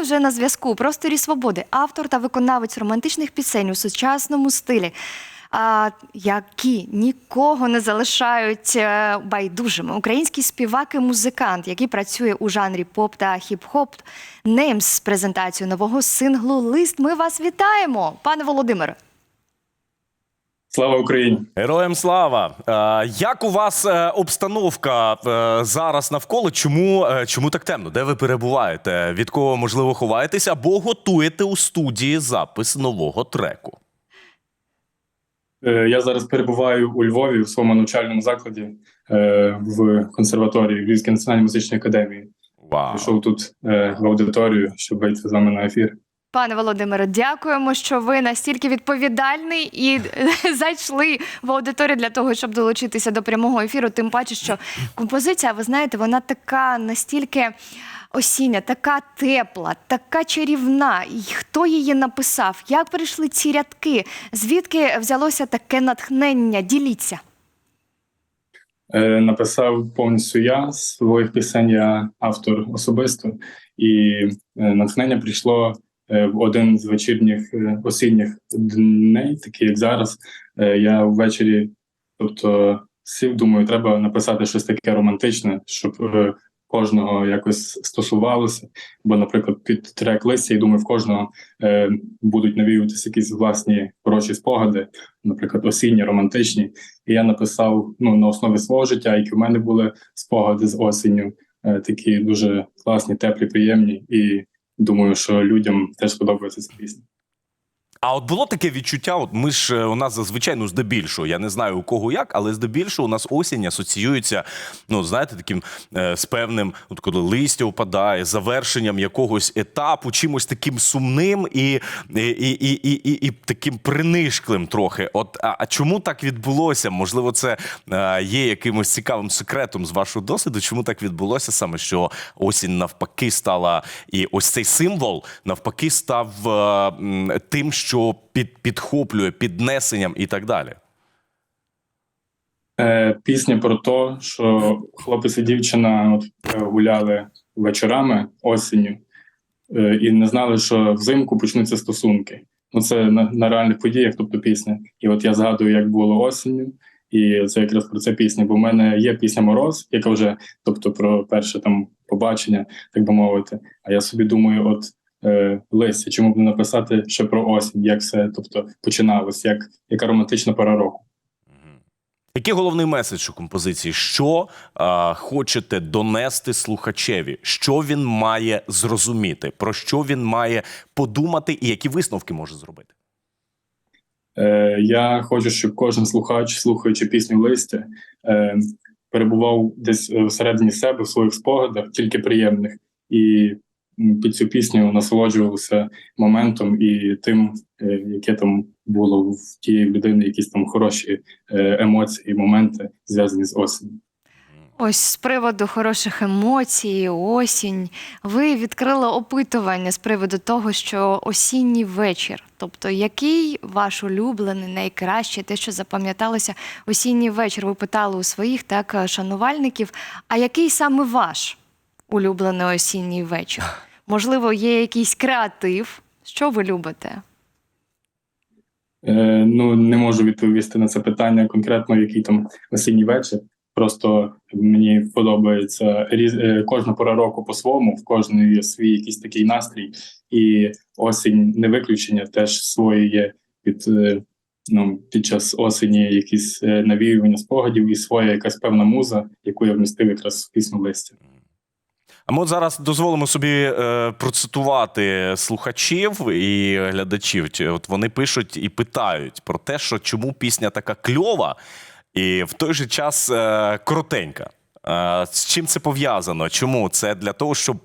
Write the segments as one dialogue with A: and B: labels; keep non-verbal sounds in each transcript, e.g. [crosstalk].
A: вже на зв'язку просторі свободи, автор та виконавець романтичних пісень у сучасному стилі. Які нікого не залишають е, байдужими. Український співак і музикант, який працює у жанрі поп та хіп-хоп. Неймс з презентацією нового синглу Лист. Ми вас вітаємо, пане Володимире.
B: Слава Україні!
C: Героям слава! Е, як у вас е, обстановка е, зараз навколо? Чому, чому так темно? Де ви перебуваєте? Від кого можливо ховаєтесь або готуєте у студії запис нового треку?
B: Я зараз перебуваю у Львові в своєму навчальному закладі в консерваторії Львівської національної музичної академії.
C: Вау.
B: Пішов тут в аудиторію, щоб вийти з вами на ефір.
A: Пане Володимире, дякуємо, що ви настільки відповідальний і [laughs] зайшли в аудиторію для того, щоб долучитися до прямого ефіру. Тим паче, що композиція, ви знаєте, вона така настільки осіння, така тепла, така чарівна. І хто її написав? Як прийшли ці рядки? Звідки взялося таке натхнення? Діліться.
B: Е, Написав повністю я своїх пісень, я автор особисто, і е, натхнення прийшло в один з вечірніх е, осінніх дней, такий як зараз. Е, Я ввечері, тобто, сів, думаю, треба написати щось таке романтичне, щоб е, кожного якось стосувалося. Бо, наприклад, під трек листя, я думаю, в кожного е, будуть навіюватися якісь власні хороші спогади, наприклад, осінні, романтичні. І я написав ну на основі свого життя, які в мене були спогади з осінню, е, такі дуже класні, теплі, приємні. І думаю, що людям теж сподобається ця пісня.
C: А от було таке відчуття, от ми ж е, у нас зазвичай, ну здебільшого, я не знаю у кого як, але здебільшого у нас осінь асоціюється, ну знаєте, таким е, з певним, от коли листя опадає, завершенням якогось етапу, чимось таким сумним і, і, і, і, і, і, і таким принишклим трохи. От а, а чому так відбулося? Можливо, це е, є якимось цікавим секретом з вашого досвіду. Чому так відбулося саме, що осінь навпаки стала, і ось цей символ навпаки став е, тим, що під, підхоплює піднесенням і так далі.
B: Е, Пісня про те, що хлопець і дівчина от, е, гуляли вечорами осінню е, і не знали, що взимку почнуться стосунки. Ну це на, на реальних подіях, тобто пісня. І от я згадую, як було осінню, і це якраз про це пісня. Бо в мене є пісня Мороз, яка вже, тобто, про перше там побачення, так би мовити. А я собі думаю, от е, листя, чому б не написати ще про осінь, як все тобто починалось, як яка романтична пора року.
C: Який головний меседж у композиції? Що е, хочете донести слухачеві? Що він має зрозуміти? Про що він має подумати, і які висновки може зробити?
B: Е, я хочу, щоб кожен слухач, слухаючи пісню листя, е, перебував десь е, всередині себе в своїх спогадах, тільки приємних, і під цю пісню насолоджувався моментом і тим, е, яке там було в тієї людини, якісь там хороші е, емоції, моменти зв'язані з осінню.
A: Ось з приводу хороших емоцій, осінь. Ви відкрили опитування з приводу того, що осінній вечір. Тобто, який ваш улюблений, найкращий, те, що запам'яталося, осінній вечір? Ви питали у своїх так шанувальників. А який саме ваш улюблений осінній вечір? Можливо, є якийсь креатив. Що ви любите?
B: Е, ну не можу відповісти на це питання конкретно, який там осінній вечір. Просто мені подобається різ... е, кожна пора року по-своєму, в кожної є свій якийсь такий настрій, і осінь не виключення, теж свої є під, е, ну, під час осені якісь е, навіювання спогадів і своя якась певна муза, яку я вмістив якраз в пісню листя.
C: Ми от зараз дозволимо собі е, процитувати слухачів і глядачів. От вони пишуть і питають про те, що чому пісня така кльова і в той же час е, коротенька. Е, З чим це пов'язано? Чому це для того, щоб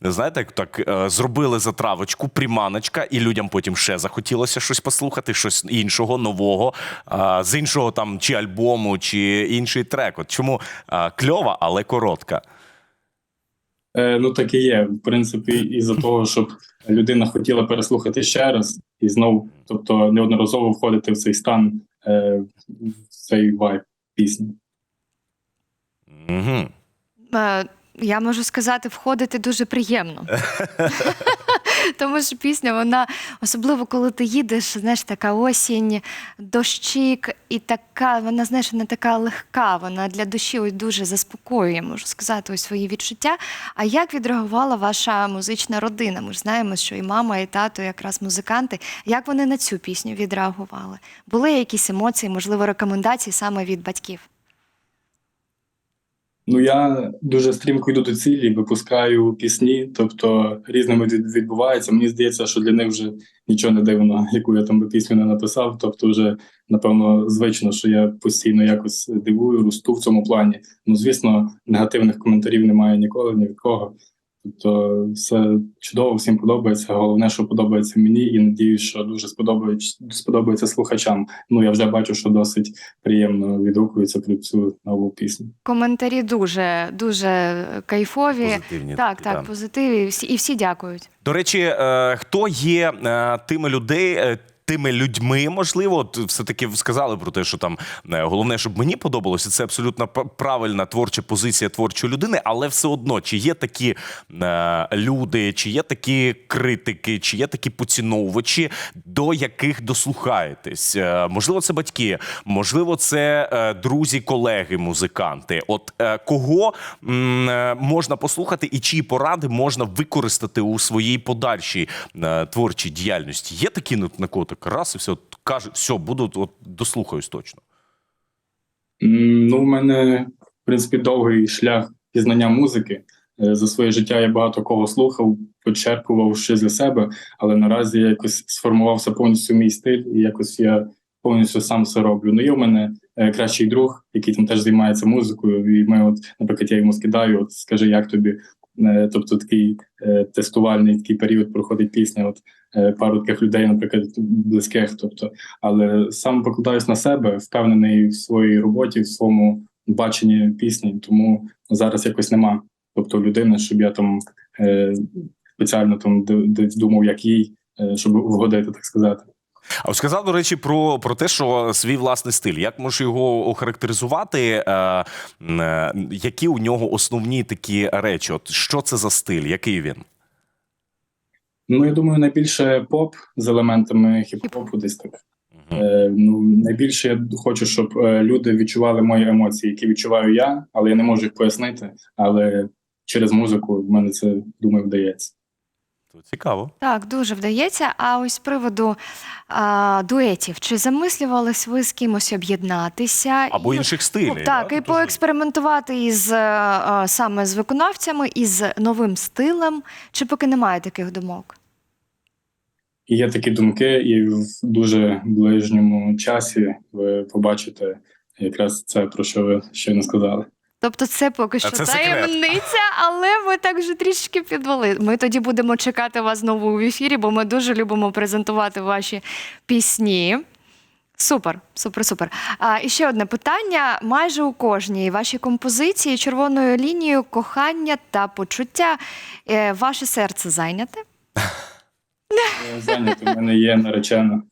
C: знаєте, як так зробили затравочку, приманочка, і людям потім ще захотілося щось послухати, щось іншого, нового, з іншого там чи альбому, чи інший трек. От чому кльова, але коротка?
B: Е, ну так і є. В принципі, із-за того, щоб людина хотіла переслухати ще раз і знову, тобто неодноразово входити в цей стан, е, в цей вайб пісні.
C: Угу.
A: Я можу сказати, входити дуже приємно. [laughs] Тому що пісня, вона, особливо коли ти їдеш, знаєш, така осінь, дощик, і така, вона, знаєш, вона така легка, вона для душі ось дуже заспокоює, можу сказати, ось свої відчуття. А як відреагувала ваша музична родина? Ми ж знаємо, що і мама, і тато якраз музиканти. Як вони на цю пісню відреагували? Були якісь емоції, можливо, рекомендації саме від батьків?
B: Ну, я дуже стрімко йду до цілі, випускаю пісні, тобто різними від- відбувається. Мені здається, що для них вже нічого не дивно, [laughs] яку я там би пісню не написав. Тобто, вже напевно звично, що я постійно якось дивую, росту в цьому плані. Ну, звісно, негативних коментарів немає ніколи, ні від кого. Тобто, все чудово, всім подобається. Головне, що подобається мені, і надіюсь, що дуже сподобається, сподобається слухачам. Ну я вже бачу, що досить приємно відгукується про цю нову пісню.
A: Коментарі дуже дуже кайфові.
C: Позитивні
A: Так, так,
C: да.
A: позитиві, всі, і всі дякують.
C: До речі, е, хто є е, тими людей, е, тими людьми, можливо, от все-таки сказали про те, що там е, головне, щоб мені подобалося. Це абсолютно правильна творча позиція творчої людини, але все одно, чи є такі е, люди, чи є такі критики, чи є такі поціновувачі, до яких дослухаєтесь? Е, можливо, це батьки, можливо, це е, друзі, колеги, музиканти. От е, кого е, можна послухати, і чиї поради можна використати у своїй подальшій е, творчій діяльності? Є такі на кого так раз і все каже, все, буду от, дослухаюсь точно.
B: Ну, в мене, в принципі, довгий шлях пізнання музики. Е, За своє життя я багато кого слухав, почерпував щось для себе, але наразі я якось сформувався повністю мій стиль, і якось я повністю сам все роблю. Ну, є в мене е, кращий друг, який там теж займається музикою. І ми, от, наприклад, я йому скидаю, от скажи, як тобі. Е, Тобто такий тестувальний такий період проходить пісня. От пару таких людей, наприклад, близьких. Тобто, але сам покладаюсь на себе, впевнений в своїй роботі, в своєму баченні пісні, тому зараз якось нема. Тобто людини, щоб я там е, спеціально там думав, як їй, е, щоб вгодити, так сказати.
C: А сказав, до речі, про, про те, що свій власний стиль. Як можеш його охарактеризувати? Е, е, які у нього основні такі речі? От що це за стиль? Який він?
B: Ну я думаю, найбільше поп з елементами хіп-хопу, десь так. Е, ну найбільше я хочу, щоб е, люди відчували мої емоції, які відчуваю я, але я не можу їх пояснити. Але через музику в мене це думаю вдається.
C: То Цікаво.
A: Так, дуже вдається. А ось з приводу а, дуетів, чи замислювались ви з кимось об'єднатися?
C: Або
A: І-
C: інших стилів.
A: Ну, так,
C: да?
A: і
C: Тобто,
A: поекспериментувати із е, е, саме з виконавцями, із новим стилем, чи поки немає таких думок?
B: І є такі думки, і в дуже ближньому часі ви побачите якраз це, про що ви щойно сказали.
A: Тобто це поки що
C: це секрет.
A: таємниця, але ми так вже трішки підвели. Ми тоді будемо чекати вас знову в ефірі, бо ми дуже любимо презентувати ваші пісні. Супер, супер, супер. А, і ще одне питання: майже у кожній вашій композиції червоною лінією кохання та почуття. Е, ваше серце зайняте?
B: Е, Зайнято в мене є наречена.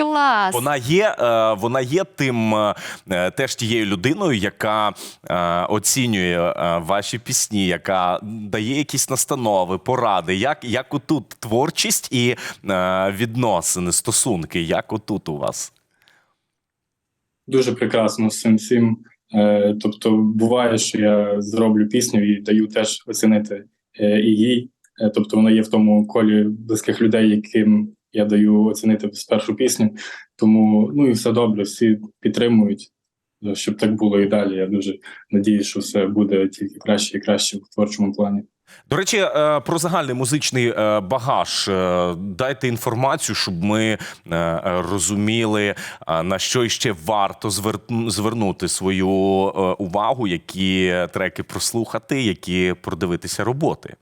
A: Клас!
C: Вона є, е, вона є тим е, е, теж тією людиною, яка оцінює ваші пісні, яка дає якісь настанови, поради. Як, як отут творчість і відносини, стосунки, як отут у вас?
B: Дуже прекрасно з цим всім. Тобто, буває, що я зроблю пісню і даю теж оцінити і їй. Е, Тобто, вона є в тому колі близьких людей, яким я даю оцінити спершу пісню. Тому ну і все добре, всі підтримують, е, щоб так було і далі. Я дуже надіюсь, що все буде тільки краще і краще в творчому плані.
C: До речі, е, про загальний музичний е, багаж е, дайте інформацію, щоб ми розуміли, на що іще варто звернути свою увагу, які треки прослухати, які продивитися роботи.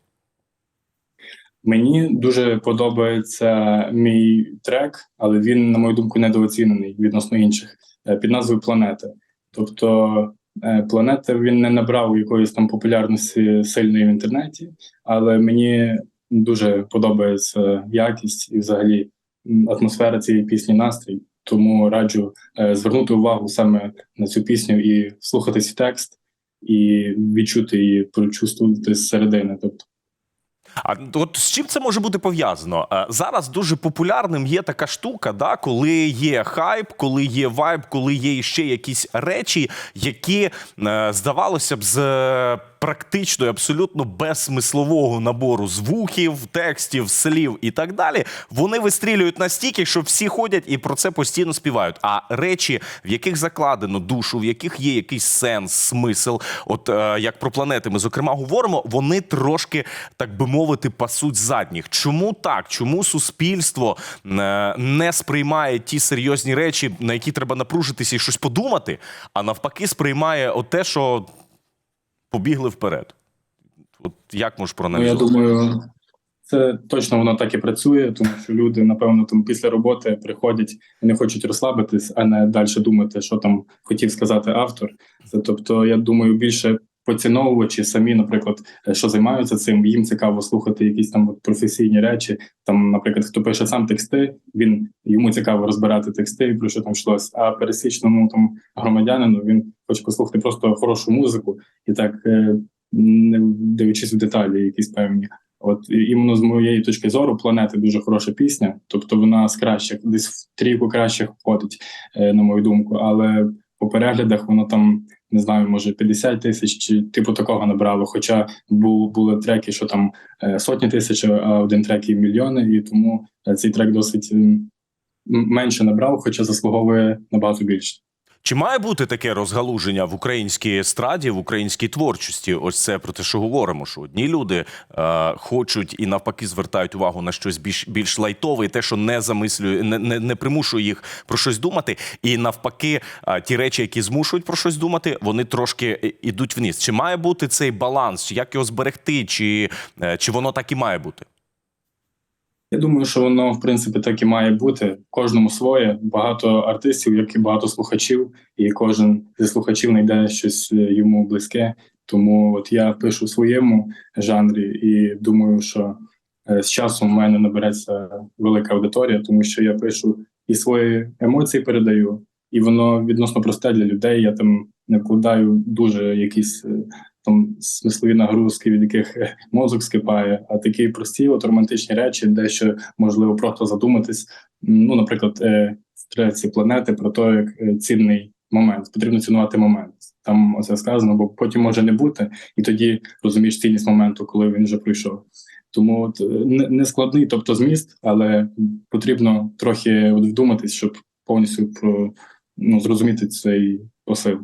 B: Мені дуже подобається мій трек, але він, на мою думку, недооцінений відносно інших е, під назвою Планета. Тобто, е, планета він не набрав якоїсь там популярності сильної в інтернеті, але мені дуже подобається якість і взагалі атмосфера цієї пісні, настрій. Тому раджу е, звернути увагу саме на цю пісню і слухати цей текст. і відчути її, прочувствувати зсередини. Тобто,
C: А от з чим це може бути пов'язано? Е, Зараз дуже популярним є така штука, да, коли є хайп, коли є вайб, коли є ще якісь речі, які е, здавалося б з практично і абсолютно безсмислового набору звуків, текстів, слів і так далі. Вони вистрілюють настільки, що всі ходять і про це постійно співають. А речі, в яких закладено душу, в яких є якийсь сенс, смисл, от е, як про планети, ми зокрема говоримо, вони трошки, так би мовити, пасуть задніх. Чому так? Чому суспільство е, не сприймає ті серйозні речі, на які треба напружитися і щось подумати, а навпаки, сприймає от те, що побігли вперед? От як можеш
B: ну, я думаю, це точно воно так і працює, тому що люди, напевно, там після роботи приходять і не хочуть розслабитись, а не далі думати, що там хотів сказати автор. Це тобто, я думаю, більше поціновувачі самі, наприклад, е, що займаються цим, їм цікаво слухати якісь там професійні речі. Там, наприклад, хто пише сам тексти, він йому цікаво розбирати тексти, про що там йшлось. А пересічному там громадянину він хоче послухати просто хорошу музику і так е, не дивлячись в деталі, якісь певні. От іменно з моєї точки зору, планети дуже хороша пісня, тобто вона з кращих, десь в трійку кращих входить, е, на мою думку. Але по переглядах воно там не знаю, може 50 тисяч чи типу такого набрало. Хоча був були треки, що там е, сотні тисяч, а один трек і мільйони, і тому е, цей трек досить менше набрав, хоча заслуговує набагато більше.
C: Чи має бути таке розгалуження в українській естраді, в українській творчості? Ось це про те, що говоримо. Що одні люди е, хочуть і навпаки звертають увагу на щось більш більш лайтове, і те, що не замислює, не, не, не примушує їх про щось думати. І навпаки, е, ті речі, які змушують про щось думати, вони трошки і- ідуть вниз. Чи має бути цей баланс? Як його зберегти, чи, е, чи воно так і має бути?
B: Я думаю, що воно в принципі так і має бути. Кожному своє. Багато артистів, як і багато слухачів, і кожен зі слухачів знайде щось е, йому близьке. Тому от я пишу в своєму жанрі і думаю, що е, з часом в мене набереться велика аудиторія, тому що я пишу і свої емоції передаю, і воно відносно просте для людей. Я там не вкладаю дуже якісь е, там смислові нагрузки, від яких е, мозок скипає, а такі прості, от романтичні речі, дещо можливо просто задуматись. Ну, наприклад, е, в треці планети про те, як е, цінний момент, потрібно цінувати момент. Там оце сказано, бо потім може не бути, і тоді розумієш цінність моменту, коли він вже пройшов. Тому от не, складний, тобто зміст, але потрібно трохи вдуматись, щоб повністю про ну зрозуміти цей посил.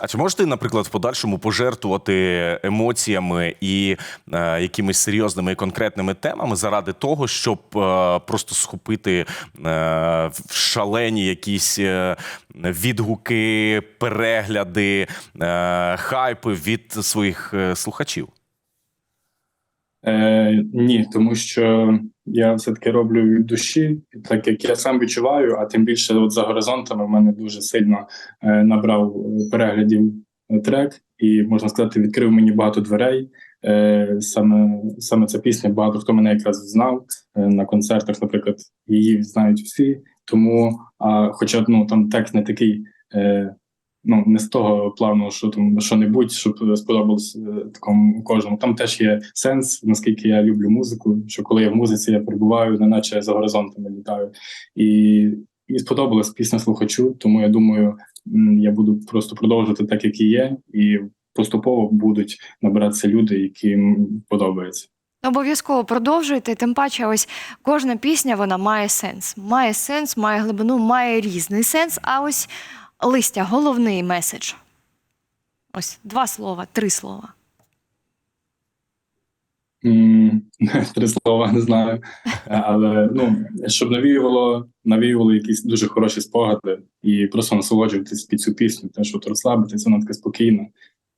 C: А чи можеш ти, наприклад, в подальшому пожертвувати емоціями і е, якимись серйозними і конкретними темами заради того, щоб е, просто схопити е, шалені якісь е, відгуки, перегляди, е, хайпи від своїх е, слухачів?
B: Е, ні, тому що я все-таки роблю від душі, так як я сам відчуваю, а тим більше от за горизонтами в мене дуже сильно е, набрав е, переглядів е, трек, і можна сказати, відкрив мені багато дверей. Е, саме саме ця пісня, багато хто мене якраз знав е, на концертах, наприклад, її знають всі. Тому, а, хоча ну там текст не такий. Е, Ну, не з того плану, що там що-небудь, щоб сподобалось е, такому кожному. Там теж є сенс, наскільки я люблю музику. Що коли я в музиці, я перебуваю, неначе за горизонтами літаю. І, і сподобалась пісня слухачу, тому я думаю, я буду просто продовжувати так, як і є, і поступово будуть набиратися люди, яким подобається.
A: Обов'язково продовжуйте. Тим паче, ось кожна пісня вона має сенс. Має сенс, має глибину, має різний сенс. А ось листя, головний меседж. Ось два слова, три слова. [laughs]
B: Три слова не знаю. Але ну, щоб навіювало, навіювало якісь дуже хороші спогади і просто насолоджуватись під цю пісню, те, що розслабитися, вона така спокійна.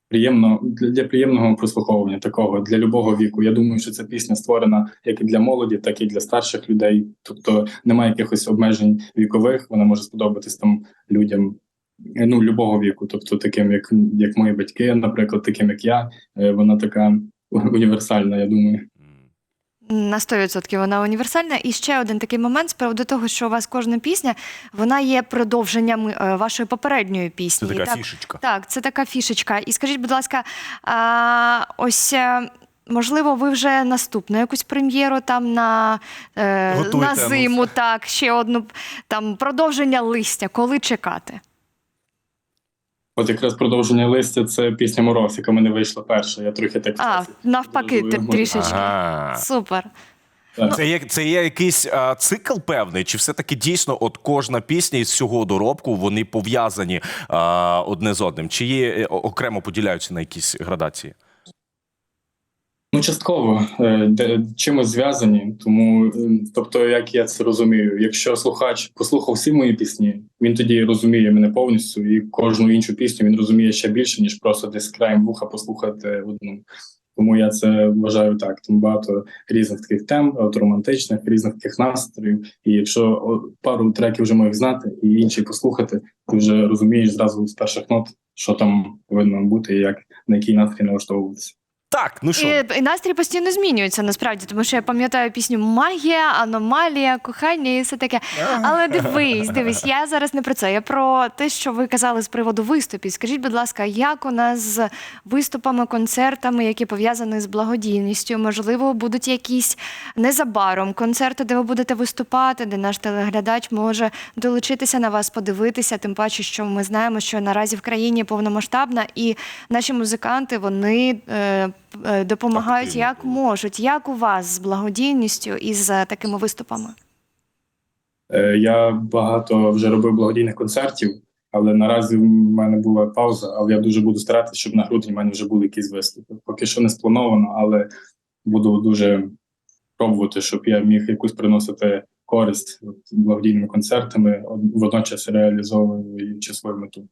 B: Приємно для, для приємного прослуховування такого для любого віку. Я думаю, що ця пісня створена як і для молоді, так і для старших людей. Тобто немає якихось обмежень вікових. Вона може сподобатись там людям ну любого віку, тобто таким, як, як мої батьки, наприклад, таким як я. Е, Вона така універсальна, я думаю.
A: На 100% вона універсальна. І ще один такий момент з приводу того, що у вас кожна пісня вона є продовженням е, вашої попередньої пісні.
C: Це така
A: так,
C: фішечка.
A: Так, це така фішечка. І скажіть, будь ласка, а, ось. е, Можливо, ви вже наступну якусь прем'єру там на, е, на зиму, так, ще одну там продовження листя. Коли чекати?
B: От якраз продовження листя це пісня Мороз, яка мене вийшла перша. Я трохи так
A: А, навпаки, ти- трішечки.
C: Ага.
A: Супер.
B: Так.
C: Це є, це є якийсь а, цикл певний, чи все-таки дійсно от кожна пісня із цього доробку вони пов'язані а, одне з одним? Чи є е, о- окремо поділяються на якісь градації?
B: Ну, частково е, де чимось зв'язані. Тому, е, тобто, як я це розумію, якщо слухач послухав всі мої пісні, він тоді розуміє мене повністю, і кожну іншу пісню він розуміє ще більше, ніж просто десь краєм вуха послухати одну. Тому я це вважаю так. Тому багато різних таких тем, от романтичних, різних таких настроїв. І якщо пару треків вже моїх знати, і інші послухати, ти вже розумієш зразу з перших нот, що там повинно бути, і як на який настрій налаштовуватися.
C: Так, ну що,
A: І, і настрій постійно змінюється насправді, тому що я пам'ятаю пісню Магія, аномалія, кохання і все таке. Але дивись, дивись, я зараз не про це. Я про те, що ви казали з приводу виступів. Скажіть, будь ласка, як у нас з виступами, концертами, які пов'язані з благодійністю? Можливо, будуть якісь незабаром концерти, де ви будете виступати, де наш телеглядач може долучитися на вас, подивитися. Тим паче, що ми знаємо, що наразі в країні повномасштабна, і наші музиканти вони е, допомагають
C: Активні
A: як можуть. Як у вас з благодійністю і з е, такими виступами?
B: Е, Я багато вже робив благодійних концертів, але наразі в мене була пауза. Але я дуже буду старатися, щоб на грудні в мене вже були якісь виступи. Поки що не сплановано, але буду дуже пробувати, щоб я міг якусь приносити користь благодійними концертами, од- водночас реалізовуючи свою мету.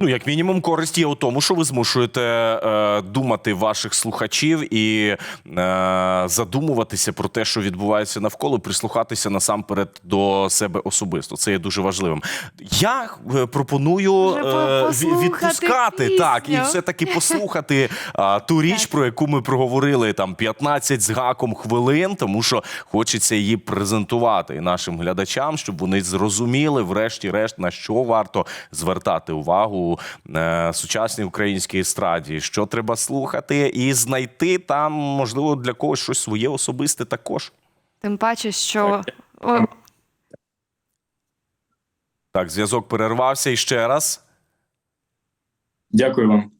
C: Ну як мінімум, користь є у тому, що ви змушуєте е, думати ваших слухачів і е, задумуватися про те, що відбувається навколо, прислухатися насамперед до себе особисто. Це є дуже важливим. Я е, пропоную е, ві- відпускати так і все таки [laughs] послухати а, ту річ, про яку ми проговорили там 15 з гаком хвилин, тому що хочеться її презентувати і нашим глядачам, щоб вони зрозуміли, врешті-решт, на що варто звертати увагу е, сучасній українській естраді, що треба слухати, і знайти там, можливо, для когось щось своє особисте також.
A: Тим паче, що
C: Так, зв'язок перервався і ще раз.
B: Дякую вам.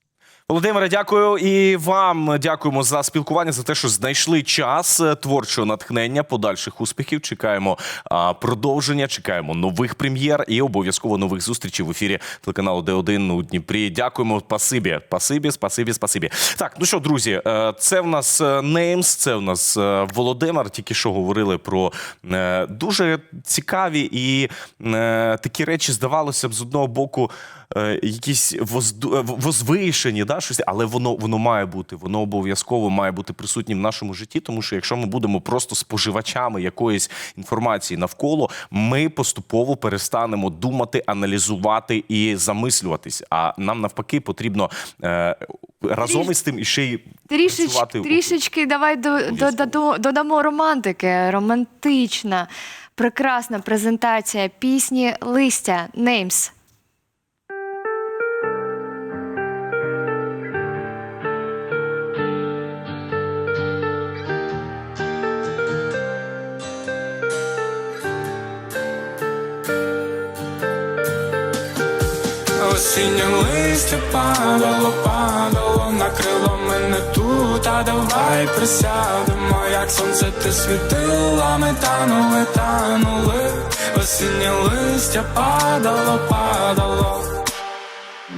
C: Володимире, дякую і вам дякуємо за спілкування, за те, що знайшли час е, творчого натхнення, подальших успіхів. Чекаємо продовження, чекаємо нових прем'єр і обов'язково нових зустрічей в ефірі телеканалу Д1 у Дніпрі. Дякуємо, спасибі, спасибі, спасибі, спасибі. Так, ну що, друзі, е, це в нас Неймс, це в нас е, Володимир. Тільки що говорили про дуже цікаві і такі речі, здавалося б, з одного боку якісь возду- е, возвишені, да, щось, але воно, воно має бути, воно обов'язково має бути присутнім в нашому житті, тому що якщо ми будемо просто споживачами якоїсь інформації навколо, ми поступово перестанемо думати, аналізувати і замислюватись. А нам навпаки потрібно е, разом із тим іще й
A: трішечки,
C: працювати
A: трішечки давай до, до, додамо- додамо романтики. Романтична, прекрасна презентація пісні Листя Неймс.
D: Осіннє листя падало, падало, накрило мене тут, а давай присядемо, як сонце ти світила, ми танули, танули, осіннє листя падало, падало.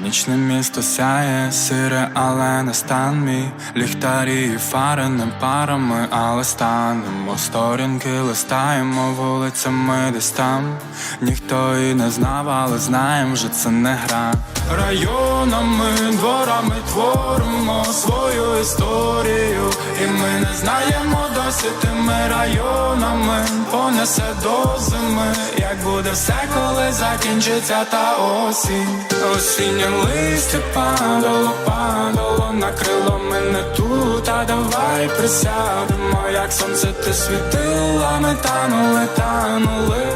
D: Нічне місто сяє, сире, але не стан мій. Ліхтарі і фари не парами, але станемо. Сторінки листаємо вулицями десь там. Ніхто і не знав, але знаєм, вже це не гра. Районами, дворами творимо свою історію. І ми не знаємо досі тими районами. Понесе до зими, як буде все, коли закінчиться та осінь Осіннє листя падало, падало, накрило мене тут, а давай присядемо, як сонце ти світила, ми танули, танули,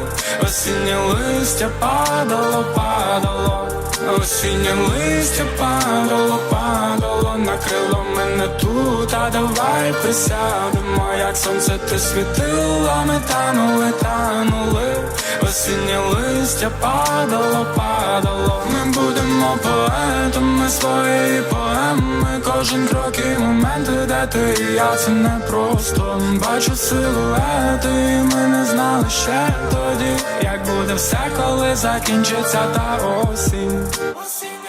D: осіннє листя падало, падало, осіннє листя падало, падало, накрило мене тут, а давай присядемо, як сонце ти світила, ми танули, танули, осіннє листя падало, падало. Ми будемо поетами своєї поеми. Кожен крок і момент, де ти і я це не просто. Бачу силуети, і ми не знали ще тоді, як буде все, коли закінчиться та осінь. Осінь